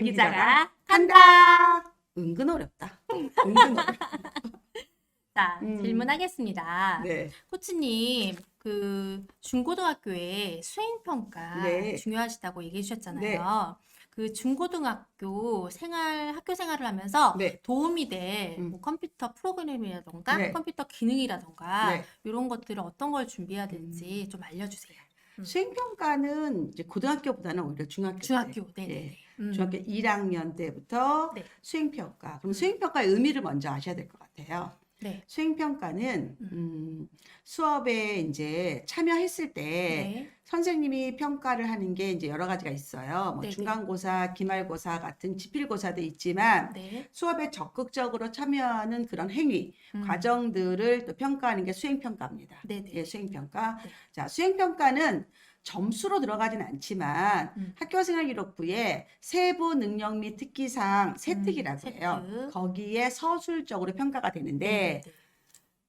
김김 기자가 간다. 은근 어렵다. 은근 어렵다. 자, 음. 질문하겠습니다. 네. 코치님, 그 중고등학교에 수행평가 네. 중요하시다고 얘기해 주셨잖아요. 그 중고등학교 생활, 학교 생활을 하면서 네. 도움이 될 음. 뭐 컴퓨터 프로그램이라던가 네. 컴퓨터 기능이라던가 네. 이런 것들을 어떤 걸 준비해야 될지 좀 알려주세요. 음. 수행평가는 이제 고등학교보다는 오히려 중학교 때. 중학교, 네, 예. 네. 음. 중학교 1학년 때부터 네. 수행평가. 그럼 음. 수행평가의 의미를 먼저 아셔야 될 것 같아요. 네. 수행평가는 음, 수업에 이제 참여했을 때 네. 선생님이 평가를 하는 게 이제 여러 가지가 있어요. 뭐 네네. 중간고사, 기말고사 같은 지필고사도 있지만 네. 수업에 적극적으로 참여하는 그런 행위, 음. 과정들을 또 평가하는 게 수행평가입니다. 네, 네. 예, 수행평가. 네. 자, 수행평가는 점수로 들어가진 않지만 음. 학교생활 기록부에 세부 능력 및 특기사항 세특이라고 음, 해요. 세특. 거기에 서술적으로 평가가 되는데 네, 네.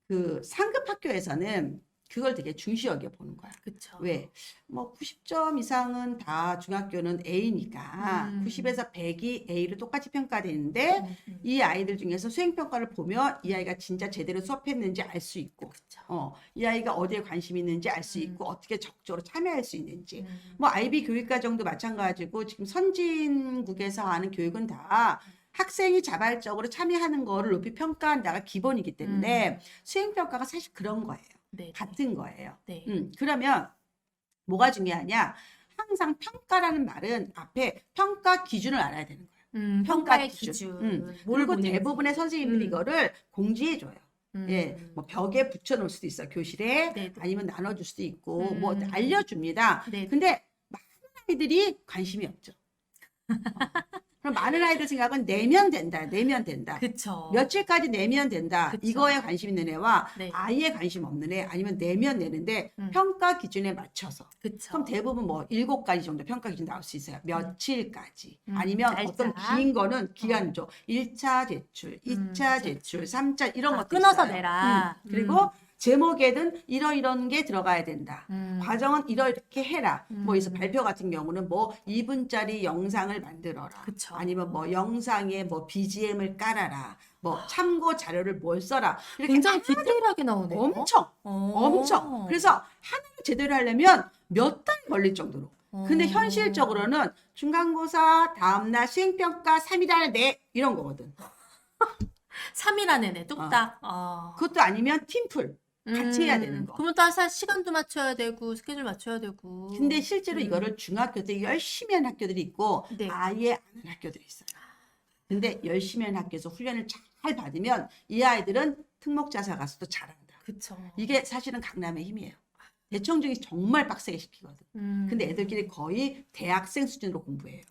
그 상급 학교에서는 그걸 되게 중시 여겨 보는 거야. 그쵸. 왜? 뭐 90점 이상은 다 중학교는 A니까 음. 90에서 100이 A로 똑같이 평가되는데 음, 음. 이 아이들 중에서 수행 평가를 보면 이 아이가 진짜 제대로 수업했는지 알 수 있고 그쵸. 어, 이 아이가 어디에 관심 이 있는지 알수 음. 있고 어떻게 적극적으로 참여할 수 있는지 음. 뭐 아이비 교육과정도 마찬가지고 지금 선진국에서 하는 교육은 다 학생이 자발적으로 참여하는 거를 높이 평가한다가 기본이기 때문에 수행 평가가 사실 그런 거예요. 네, 네. 같은 거예요. 네. 음, 그러면 뭐가 중요하냐? 항상 평가라는 말은 앞에 평가 기준을 알아야 되는 거예요. 음, 평가 기준. 기준. 음. 뭘 그리고. 대부분의 선생님들이 음. 이거를 공지해 줘요. 음. 예, 뭐 벽에 붙여 놓을 수도 있어. 교실에 네, 네. 아니면 나눠 줄 수도 있고 음. 뭐 알려 줍니다. 네. 근데 많은 아이들이 관심이 없죠. 어. 그럼 많은 아이들 생각은 내면 된다. 내면 된다. 그쵸. 며칠까지 내면 된다. 그쵸. 이거에 관심 있는 애와 네. 아예 관심 없는 애 아니면 내면 내는데 음. 평가 기준에 맞춰서 그쵸. 그럼 대부분 뭐 일곱 가지 정도 평가 기준 나올 수 있어요. 며칠까지. 음, 아니면 날짜. 어떤 긴 거는 기간조. 일 1차 제출, 이 음, 2차 제출. 제출, 삼 3차 이런 아, 것도 끊어서 있어요. 내라. 음, 그리고 제목에든 이러이런 게 들어가야 된다. 음. 과정은 이렇게 해라. 음. 뭐 있어 발표 같은 경우는 뭐 2분짜리 영상을 만들어라. 그쵸. 아니면 뭐 영상에 뭐 BGM을 깔아라. 뭐 참고 자료를 뭘 써라. 이렇게 굉장히 디테일하게 나오네요. 엄청 어. 엄청. 그래서 하나를 제대로 하려면 몇 달 걸릴 정도로. 근데 어. 현실적으로는 중간고사 다음날 수행평가 3일 안에 내 이런 거거든. 3일 안에 네, 뚝딱. 어. 그것도 아니면 팀플. 같이 해야 되는 거. 그러면 또 사- 시간도 맞춰야 되고 스케줄 맞춰야 되고. 근데 실제로 음. 이거를 중학교 때 열심히 하는 학교들이 있고 네. 아예 안 하는 학교들이 있어요. 근데 열심히 하는 학교에서 훈련을 잘 받으면 이 아이들은 특목자사 가서도 잘한다. 그쵸. 이게 사실은 강남의 힘이에요. 대청중이 정말 빡세게 시키거든. 음. 근데 애들끼리 거의 대학생 수준으로 공부해요.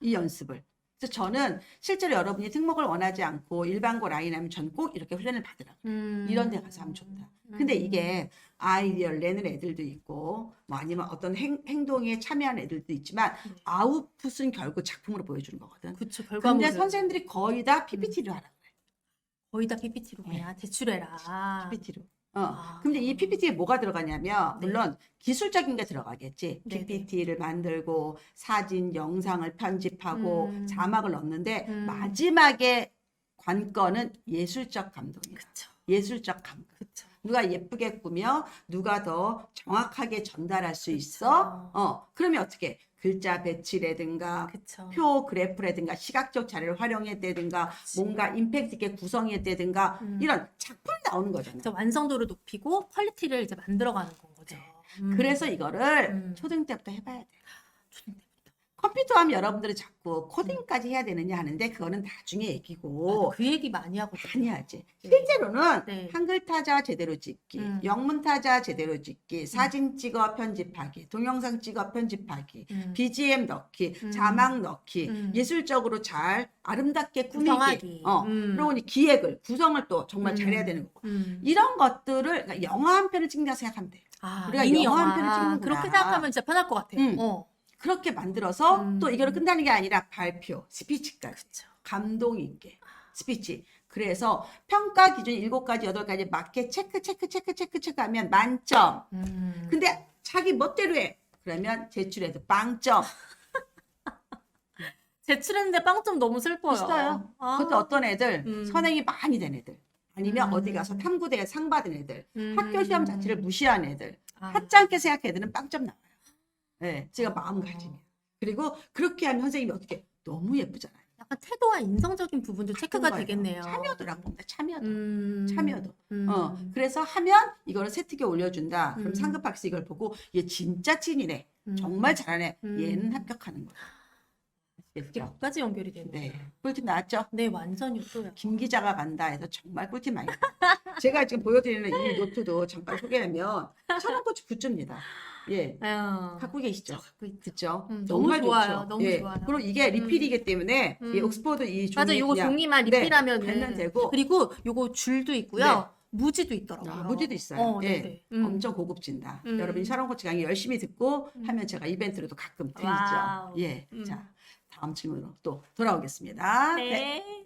이 연습을. 그래서 저는 실제로 여러분이 특목을 원하지 않고 일반고 라인 하면 전 꼭 이렇게 훈련을 받으라고. 음. 이런 데 가서 하면 좋다. 근데 음. 이게 아이디어를 내는 애들도 있고 뭐 아니면 어떤 행, 행동에 참여하는 애들도 있지만 네. 아웃풋은 결국 작품으로 보여주는 거거든. 그쵸. 근데 결과물을 선생님들이 거의 다 PPT로 하라 그래. 거의 다 PPT로 그냥 제출해라. PPT로. 어. 아. 근데 이 PPT에 뭐가 들어가냐면 네. 물론 기술적인 게 들어가겠지. 네네. PPT를 만들고 사진, 영상을 편집하고 음. 자막을 넣는데 음. 마지막에 관건은 예술적 감동이야. 그쵸. 예술적 감동. 그쵸. 누가 예쁘게 꾸며 누가 더 정확하게 전달할 수 있어? 어, 그러면 어떻게? 글자 배치라든가 그쵸. 표 그래프라든가 시각적 자료를 활용했다든가. 뭔가 임팩트 있게 구성했다든가 음. 이런 작품이 나오는 거잖아. 그래서 완성도를 높이고 퀄리티를 이제 만들어가는 건 거죠. 음. 그래서 이거를 음. 초등 때부터 해봐야 돼. 초등 때부터. 컴퓨터 하면 여러분들이 자꾸 코딩까지 해야 되느냐 하는데 그거는 나중에 얘기고 그 얘기 많이 하거든요. 많이 하지. 네. 실제로는 네. 한글 타자 제대로 찍기, 음. 영문 타자 제대로 찍기, 사진 찍어 편집하기, 동영상 찍어 편집하기, 음. BGM 넣기, 음. 자막 넣기, 음. 예술적으로 잘 아름답게 꾸미기, 구성하기. 어, 음. 그리고 이제 기획을 구성을 또 정말 음. 잘해야 되는 거고. 음. 이런 것들을 그러니까 영화 한 편을 찍는다 생각하면 돼. 아, 우리가 미니 영화 한. 편을 찍는구나. 그렇게 생각하면 진짜 편할 것 같아요. 음. 어. 그렇게 만들어서 음. 또 이거를 끝나는 게 아니라 발표, 스피치까지. 그쵸. 감동 있게 스피치. 그래서 평가 기준 일곱 가지 여덟 가지 맞게 체크 체크 체크 체크 체크하면 만점. 음. 근데 자기 멋대로 해. 그러면 제출해도 빵점. 제출했는데 빵점 너무 슬퍼요. 있어요. 아. 그것도 어떤 애들 음. 선행이 많이 된 애들 아니면 음. 어디 가서 탐구대에 상 받은 애들 음. 학교 시험 자체를 무시한 애들 아. 하찮게 생각한 애들은 빵점 나와요. 네, 제가 마음가짐이에요. 그리고 그렇게 하면 선생님이 어떻게 너무 예쁘잖아요. 약간 태도와 인성적인 부분도 체크가 그런 거예요. 되겠네요. 참여도라고 봅니다. 참여도. 음. 참여도. 음. 어, 그래서 하면 이거를 세특에 올려준다. 그럼 음. 상급 학생 이걸 보고 얘 진짜 찐이네. 음. 정말 잘하네. 음. 얘는 합격하는 아시겠죠? 몇가지 연결이 되네요. 네. 꿀팁 나왔죠? 네, 완전히 또요. 김 기자가 간다 해서 정말 꿀팁 많이. 제가 지금 보여드리는 이 노트도 잠깐 소개하면 천원고치 굿즈입니다. 예. 아유. 갖고 계시죠? 갖고 있죠. 그죠? 음, 정말 너무 좋아요. 좋죠. 너무 예. 좋아요. 그리고 이게 리필이기 때문에 음. 이 옥스퍼드 이 종이 맞아, 요거 그냥 종이만 네, 리필하면 달면 되고 그리고 요거 줄도 있고요. 네. 무지도 있더라고요. 아, 무지도 있어요. 어, 예. 음. 엄청 고급진다. 음. 여러분이 샤론코치 강의 열심히 듣고 음. 하면 제가 이벤트로도 가끔 드리죠. 와우. 예. 음. 자, 다음 질문으로 또 돌아오겠습니다. 네.